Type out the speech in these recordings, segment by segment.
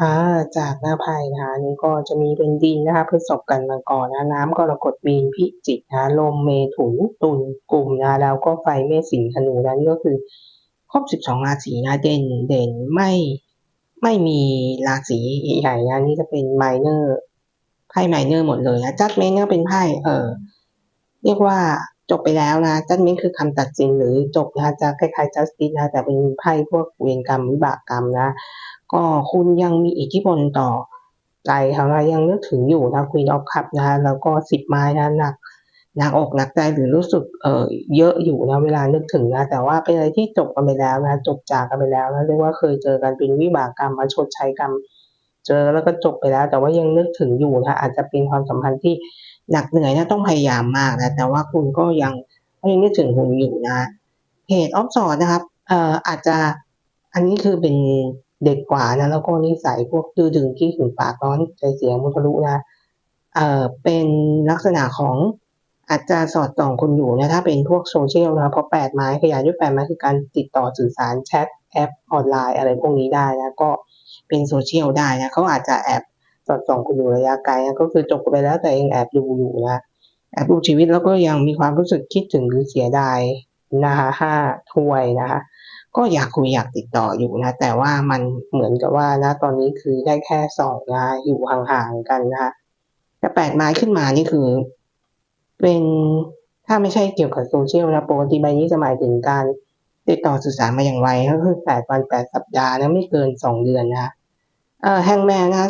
ค่ะ จากหน้าไพ่นะคะนี้ก็จะมีเป็นดินนะคะพฤษภกันมังกรนะน้ำกรกฎมีนพิจิกนะลมเมถุนตุลกลุ่มนะแล้วก็ไฟเมษสิงธนูนะนี่ก็คือครบ12ราศีนะเด่นเด่นไม่ไม่มีราศีใหญ่ๆนะนี่จะเป็นไมเนอร์ไพ่ไมเนอร์หมดเลยนะจัดเมนก็เป็นไพ่เออเรียกว่าจบไปแล้วนะจัดเมนคือคำตัดสินหรือจบนะคะจะคล้ายๆจัสติสนะแต่เป็นไพ่พวกเวรกรรมวิบากกรรมนะ ก็คุณยังมีอิทธิพลต่อใจของเรายังนึกถึงอยู่นะ Queen of Cup นะคะแล้วก็สิบไม้นะหนักหนักอกหนักใจหรือรู้สึกเออเยอะอยู่นะเวลานึกถึงนะแต่ว่าเป็นอะไรที่จบกันไปแล้วนะจบจากกันไปแล้วนะเรียกว่าเคยเจอกันเป็นวิบากกรรมมาชดใช้กรรม เจอแล้วก็จบไปแล้ว แต่ว่ายังนึกถึงอยู่นะอาจจะเป็นความสัมพันธ์ที่หนักเหนื่อยนะต้องพยายามมากนะแต่ว่าคุณก็ยังยังนึกถึงคุณอยู่นะเหตุออฟสอดนะครับเอ่ออาจจะอันนี้คือเป็น เด็กกว่านะแล้วก็นิสัยพวกดื้อดึงขี้ขึงปากร้อนใจเสียงมุทะลุนะเอ่อเป็นลักษณะของอาจจะสอดส่องคุณอยู่นะถ้าเป็นพวกโซเชียลนะเพราะแปดไม้ขยายด้วยแปดไม้คือการติดต่อสื่อสารแชทแอปออนไลน์อะไรพวกนี้ได้นะก็เป็นโซเชียลได้นะเขาอาจจะแอบสอดส่องคุณอยู่ระยะไกลนะก็คือจบไปแล้วแต่เองแอบดูอยู่นะแอบดูชีวิตแล้วก็ยังมีความรู้สึกคิดถึงหรือเสียดายนะคะห้าถ้วยนะคะ ก็อยากคุยอยากติดต่ออยู่นะ แต่ว่ามันเหมือนกับว่านะ ตอนนี้คือได้แค่สองนะ อยู่ห่างๆกันนะคะแต่แปดไม้ขึ้นมานี่คือ เป็นถ้าไม่ใช่เกี่ยวกับโซเชียลนะปกติใบนี้จะหมายถึงการติดต่อสื่อสารมาอย่างไวก็คือแปดวันแปดสัปดาห์นะไม่เกินสองเดือนนะเอ่อแฮงแมนนะ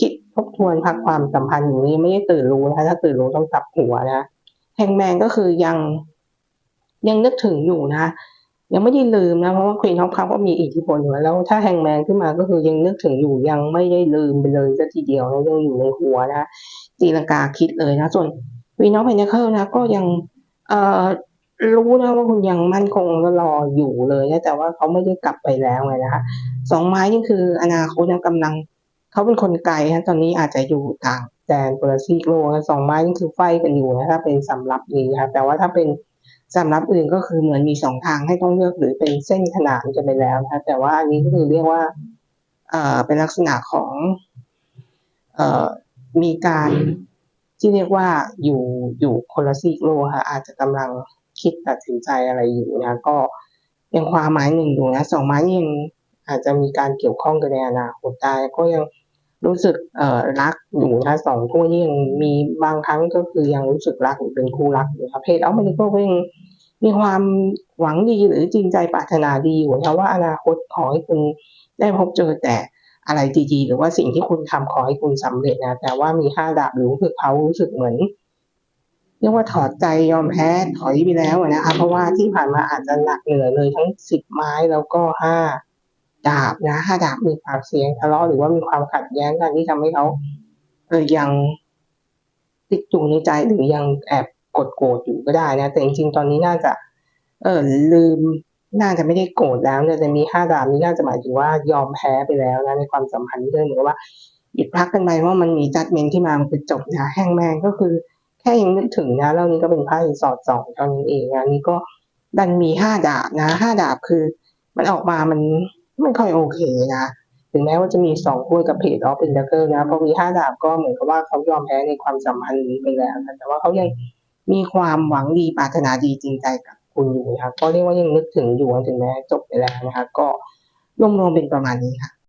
คิดทบทวนพักความสัมพันธ์อย่างนี้ไม่ได้ตื่นรู้นะถ้าตื่นรู้ต้องกลับหัวนะแฮงแมนก็คือยังยังนึกถึงอยู่นะ ยังไม่ได้ลืมนะเพราะว่าควีนท็อปคัพก็มีอิทธิพลอยู่แล้วถ้าแฮงแมนขึ้นมาก็คือยังนึกถึงอยู่ยังไม่ได้ลืมไปเลยสักทีเดียวนะยังอยู่ในหัวนะตีลังกาคิดเลยนะส่วนควีนท็อปเพนเทเคิลนะก็ยังเอ่อรู้นะว่าคุณยังมั่นคงรออยู่เลยนะแต่ว่าเขาไม่ได้กลับไปแล้วไงนะคะสองไม้นี่คืออนาคตยังกำลังเขาเป็นคนไกลฮะตอนนี้อาจจะอยู่ต่างแดนคนละซีโลกนะสองไม้นี่คือไฟกันอยู่นะถ้าเป็นสำรับนี้ครับแต่ว่าถ้าเป็น สำหรับอื่นก็คือเหมือนมีสองทางให้ต้องเลือกหรือเป็นเส้นขนานกันไปแล้วนะแต่ว่าอันนี้ก็คือเรียกว่าเอ่อเป็นลักษณะของเอ่อมีการที่เรียกว่าอยู่อยู่คนละซีกโลค่ะอาจจะกำลังคิดตัดสินใจอะไรอยู่นะก็ยังความหมายหนึ่งอยู่นะสองไม้ยังอาจจะมีการเกี่ยวข้องกันในอนาคตได้ก็ยัง รู้สึกเอ่อรักอยู่นะสองถ้วยนี่ยังมีบางครั้งก็คือยังรู้สึกรักหรือเป็นคู่รักอยู่ครับเพศเอามันก็ยังมีความหวังดีหรือจริงใจปรารถนาดีอยู่นะว่าอนาคตขอให้คุณได้พบเจอแต่อะไรดีๆหรือว่าสิ่งที่คุณทำขอให้คุณสำเร็จนะแต่ว่ามีห้าดาบอยู่คือเขารู้สึกเหมือนเรียกว่าถอดใจยอมแพ้ถอยไปแล้วอะนะคะเพราะว่าที่ผ่านมาอาจจะหนักเหนื่อยเลยทั้งสิบไม้แล้วก็ห้า ดาบนะห้าดาบมีปากเสียงทะเลาะหรือว่ามีความขัดแย้งกันที่ทำให้เขาเออยังติดอยู่ในใจหรือยังแอบกดโกรธอยู่ก็ได้นะแต่จริงๆตอนนี้น่าจะ เออลืมน่าจะไม่ได้โกรธแล้วแต่มีห้าดาบนี้น่าจะหมายถึงว่ายอมแพ้ไปแล้วนะในความสัมพันธ์ที่เหมือนว่าหยุดพักกันไปว่ามันมีจัดเมนที่มามันจบนะแฮงแมนก็คือ แค่ยังนึกถึงนะแล้วนี้ก็เป็นไพ่สอดสองเท่านั้นเองนะนี่ก็ดันมีห้าดาบนะห้าดาบคือ มันออกมามัน ไม่ค่อยโอเคนะ ถึงแม้ว่าจะมีสองคู่กับเพจออฟเป็นดักเกอร์นะเพราะมีห้าดาบก็เหมือนกับว่าเขายอมแพ้ในความสัมพันธ์นี้ไปแล้วนะแต่ว่าเขายังมีความหวังดีปรารถนาดีจริงใจกับคุณอยู่นะคะก็เรียกว่ายังนึกถึงอยู่ถึงแม้จบไปแล้วนะคะก็รวมๆเป็นประมาณนี้ค่ะ